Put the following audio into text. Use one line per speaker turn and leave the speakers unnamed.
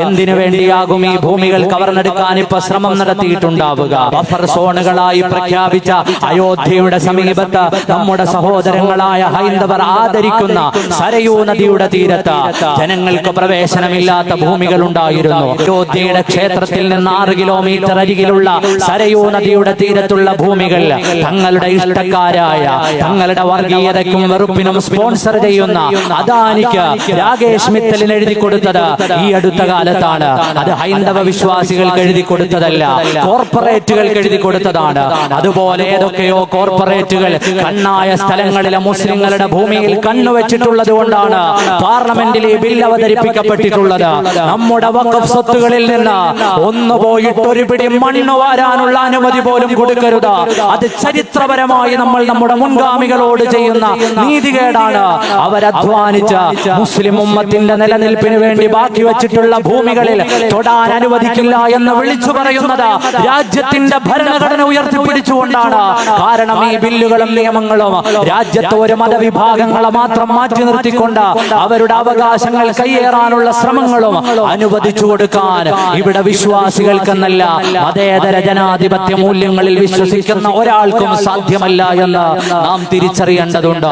എന്തിനു വേണ്ടിയാകും ഈ ഭൂമികൾ കവർന്നെടുക്കാൻ ഇപ്പൊ ശ്രമം നടത്തിയിട്ടുണ്ടാവുക? ബഫർ സോണുകളായി പ്രഖ്യാപിച്ച അയോധ്യയുടെ സമീപത്ത് നമ്മുടെ സഹോദരങ്ങളായ ഹൈന്ദവർ ആദരിക്കുന്ന സരയൂ നദിയുടെ തീരത്ത് ജനങ്ങൾക്ക് പ്രവേശനമില്ലാത്ത ഭൂമികൾ ഉണ്ടായിരുന്നു. അയോധ്യയുടെ ക്ഷേത്രത്തിൽ നിന്ന് ആറ് കിലോമീറ്റർ അരികിലുള്ള സരയൂ നദിയുടെ തീരത്തുള്ള ഭൂമികൾ തങ്ങളുടെ ഇഷ്ടക്കാരായ തങ്ങളുടെ വർഗീയതയ്ക്കും വെറുപ്പിനും സ്പോൺസർ ചെയ്യുന്ന അദാനിക്ക് രാകേഷ് മിത്തലിന് എഴുതി കൊടുത്തത് ഈ അടുത്ത കാലത്താണ്. അത് ഹൈന്ദവ വിശ്വാസികൾ എഴുതി കൊടുത്തതല്ല കോർപ്പറേറ്റുകൾ എഴുതി കൊടുത്തതാണ് അതുപോലെ ഏതൊക്കെയോ കോർപ്പറേറ്റുകൾ കണ്ണായ സ്ഥലങ്ങളിലെ മുസ്ലിങ്ങളുടെ ഭൂമിയിൽ കണ്ണുവെച്ചിട്ടുള്ളത് കൊണ്ടാണ് പാർലമെന്റിൽ ഈ ബിൽ അവതരിപ്പിക്കപ്പെട്ടിട്ടുള്ളത്. നമ്മുടെ വഖഫ് സ്വത്തുകളിൽ നിന്ന് ഒന്ന് പോയിട്ട് ഒരു പിടി മണ്ണ് വാരാനുള്ള അനുമതി പോലും കൊടുക്കരുത്. അത് ചരിത്രപരമായി നമ്മൾ നമ്മുടെ മുൻഗാമികളോട് ചെയ്യുന്ന നീതികേടാണ്. അവരധ്വാനിച്ച മുസ്ലിം ഉമ്മത്തിന്റെ നിലനിൽപ്പിന് വേണ്ടി ബാക്കി വെച്ചിട്ടുള്ള ഭൂമികളിൽ തൊടാൻ അനുവദിക്കില്ല എന്ന് വിളിച്ചു പറയുന്നത് രാജ്യത്തിന്റെ ഭരണഘടന ഉയർത്തിപ്പിടിച്ചുകൊണ്ടാണ്. കാരണം ഈ ബില്ലുകളും നിയമങ്ങളും രാജ്യത്തെ ഒരു മതവിഭാഗങ്ങളെ മാത്രം മാറ്റി നിർത്തിക്കൊണ്ട് അവരുടെ അവകാശങ്ങൾ കയ്യേറാനുള്ള ശ്രമങ്ങളും അനുവദിച്ചു കൊടുക്കാൻ ഇവിടെ വിശ്വാസികൾക്കെന്നല്ല മതേതര ജനാധിപത്യ മൂല്യങ്ങളിൽ വിശ്വസിക്കുന്ന ഒരാൾക്കും സാധ്യമല്ല എന്ന് നാം തിരിച്ചറിയേണ്ടതുണ്ട്.